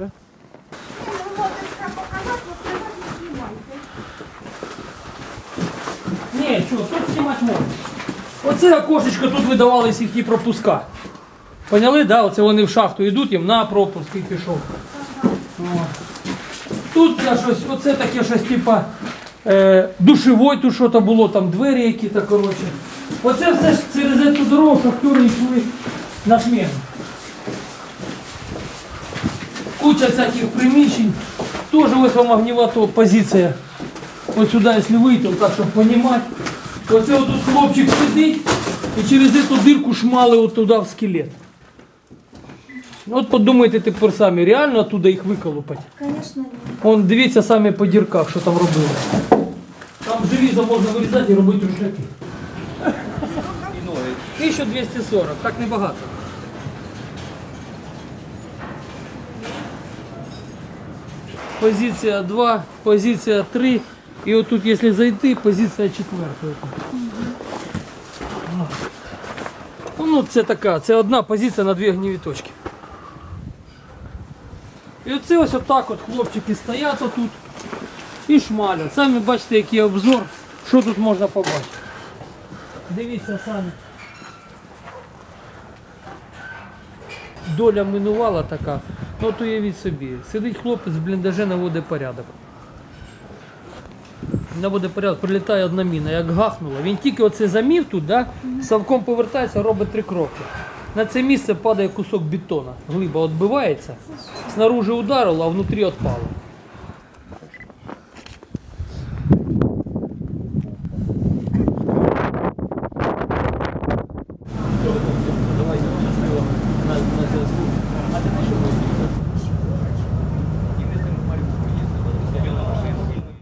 Добре. Ні, чого, тут знімати можна. Оце окошечко тут видавались їхні пропуска. Поняли, да? Оце вони в шахту йдуть, їм на пропуск і пішов. Тут я щось, оце таке щось, типа е, душевой, тут щось було, там двері якісь. коротше. Оце все через цю дорогу шахтери йшли на зміну. Куча всяких приміщень. Тоже ось вам огневата позиція. Ось сюди, якщо вийти, так, щоб розуміти. Оце отут хлопчик сидить і через цю дирку шмали от туди в скелет. Ну, От подумайте тепер самі, реально оттуда їх виколупати. Конечно, нет. Вон дивіться самі по дірках, що там робили. Там желізо можна вирізати і робити рушляки. 1240, так небагато. Позиція 2, позиція 3. І отут, якщо зайти, позиція 4. Ну, це така, це одна позиція на дві гніві точки. І оце ось отак от хлопчики стоять отут і шмалять. Самі бачите, який обзор, що тут можна побачити. Дивіться самі. Доля минувала така. Ну от уявіть собі, сидить хлопець в бліндаже наводить порядок. Наводить порядок, прилітає одна міна, як гахнула. Він тільки оце замів тут, да? Савком повертається, робить три кроки. На це місце падає кусок бетона. Глиба відбивається, снаружи ударило, а внутрі відпало.